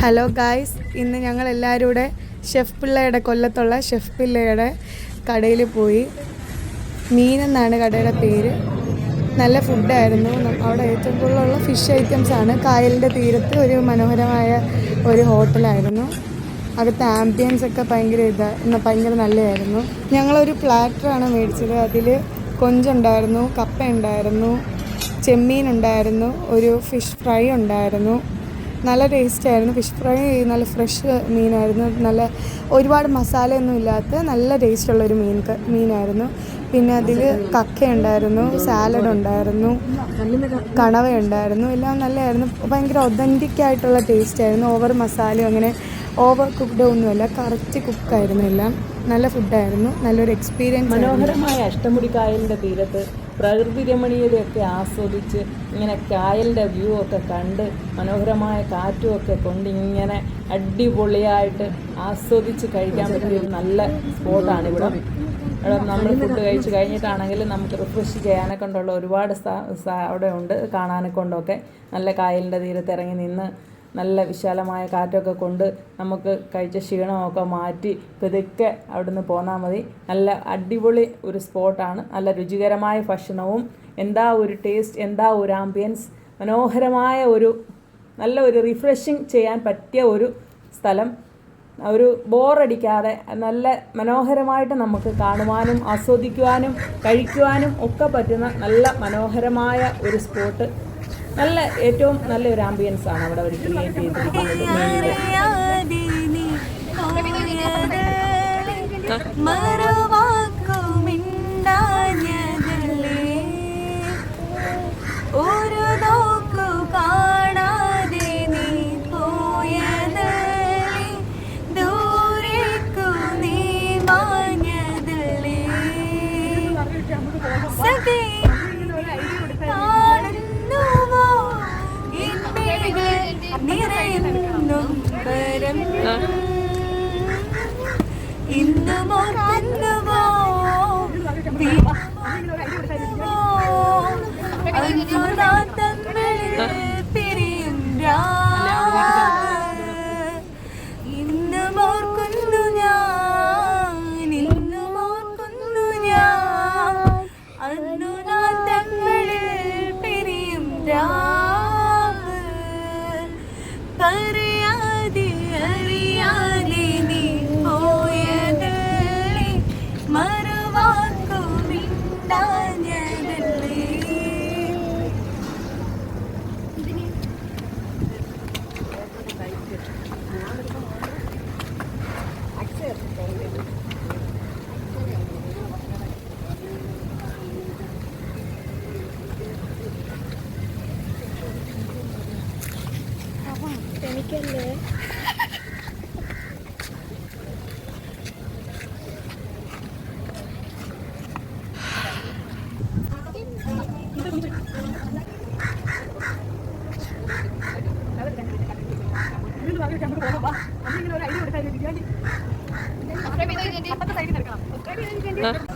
Hello guys ഇന്ന് ഞങ്ങൾ എല്ലാവരും കൂടെ ഷെഫ് പിള്ളയുടെ കൊല്ലത്തുള്ള ഷെഫ് പിള്ളയുടെ കടയിൽ പോയി. മീൻ എന്നാണ് കടയുടെ പേര്. നല്ല ഫുഡായിരുന്നു. അവിടെ ഏറ്റവും കൂടുതലുള്ള ഫിഷ് ഐറ്റംസ് ആണ് കായലിന്റെ തീരത്ത് ഒരു മനോഹരമായ ഒരു ഹോട്ടലായിരുന്നു. അവിടുത്തെ ആംബിയൻസ് ഒക്കെ ഭയങ്കര ഇതാ ഭയങ്കര നല്ലതായിരുന്നു. ഞങ്ങളൊരു പ്ലാറ്ററാണ് മേടിച്ചത്. അതിൽ കൊഞ്ചുണ്ടായിരുന്നു കപ്പ ഉണ്ടായിരുന്നു ചെമ്മീൻ ഉണ്ടായിരുന്നു ഒരു ഫിഷ് ഫ്രൈ ഉണ്ടായിരുന്നു. നല്ല ടേസ്റ്റ് ആയിരുന്നു ഫിഷ് ഫ്രൈ നല്ല ഫ്രഷ് മീനായിരുന്നു. നല്ല ഒരുപാട് മസാലയൊന്നും ഇല്ലാത്ത നല്ല ടേസ്റ്റ് ഉള്ളൊരു മീൻ മീനായിരുന്നു. പിന്നെ അതിൽ കക്ക ഉണ്ടായിരുന്നു സാലഡ് ഉണ്ടായിരുന്നു കണവ ഉണ്ടായിരുന്നു എല്ലാം നല്ലതായിരുന്നു ഭയങ്കര ഒതന്റിക് ആയിട്ടുള്ള ടേസ്റ്റ് ആയിരുന്നു ഓവർ മസാലയും അങ്ങനെ ഓവർ കുക്ക്ഡ് ഒന്നുമല്ല കറക്റ്റ് കുക്കായിരുന്നു എല്ലാം. നല്ല ഫുഡായിരുന്നു. നല്ലൊരു എക്സ്പീരിയൻസ് മനോഹരമായ അഷ്ടമുടി കായലിന്റെ തീരത്ത് പ്രകൃതി രമണീയതയൊക്കെ ആസ്വദിച്ച് ഇങ്ങനെ കായലിന്റെ വ്യൂ ഒക്കെ കണ്ട് മനോഹരമായ കാറ്റും ഒക്കെ കൊണ്ട് ഇങ്ങനെ അടിപൊളിയായിട്ട് ആസ്വദിച്ച് കഴിക്കാൻ പറ്റിയ ഒരു നല്ല സ്പോട്ടാണ് ഇവിടെ. ഇവിടെ നമ്മൾ ഫുഡ് കഴിച്ച് കഴിഞ്ഞിട്ടാണെങ്കിൽ നമുക്ക് റിഫ്രഷ് ചെയ്യാനൊക്കെ കൊണ്ടുള്ള ഒരുപാട് അവിടെ ഉണ്ട് കാണാനൊക്കെ കൊണ്ടൊക്കെ നല്ല കായലിന്റെ തീരത്ത് ഇറങ്ങി നിന്ന് നല്ല വിശാലമായ കാറ്റൊക്കെ കൊണ്ട് നമുക്ക് കഴിച്ച ക്ഷീണമൊക്കെ മാറ്റി പെതുക്കെ അവിടുന്ന് പോന്നാൽ മതി. നല്ല അടിപൊളി ഒരു സ്പോട്ടാണ്. നല്ല രുചികരമായ ഭക്ഷണവും എന്താ ഒരു ടേസ്റ്റ് എന്താ ഒരു ആംബിയൻസ് മനോഹരമായ ഒരു നല്ല ഒരു റിഫ്രഷിങ് ചെയ്യാൻ പറ്റിയ ഒരു സ്ഥലം. ഒരു ബോറടിക്കാതെ നല്ല മനോഹരമായിട്ട് നമുക്ക് കാണുവാനും ആസ്വദിക്കുവാനും കഴിക്കുവാനും ഒക്കെ പറ്റുന്ന നല്ല മനോഹരമായ ഒരു സ്പോട്ട് നല്ല ഏറ്റവും നല്ല ഒരു ആംബിയൻസ് ആണ് അവിടെ അവർ ക്രിയേറ്റ് ചെയ്തിരിക്കുന്നത്. നിറയുന്നു പരം ഇന്നും ഓർക്കുന്നുവോ പിരിയും ഇന്നും ഓർക്കുന്നു ഞാൻ ഇന്നും ഓർക്കുന്നു ഞാൻ അന്നു നാം തങ്ങളിൽ പിരിയും രാവ് ക്ഷണിക്കല്ലേ ഇങ്ങനെ ഒരു ഐഡിയ കൊടുക്കാൻ സബ്സ്ക്രൈബ് ചെയ്തിരിക്കണം സബ്സ്ക്രൈബ് ചെയ്തിരിക്കണം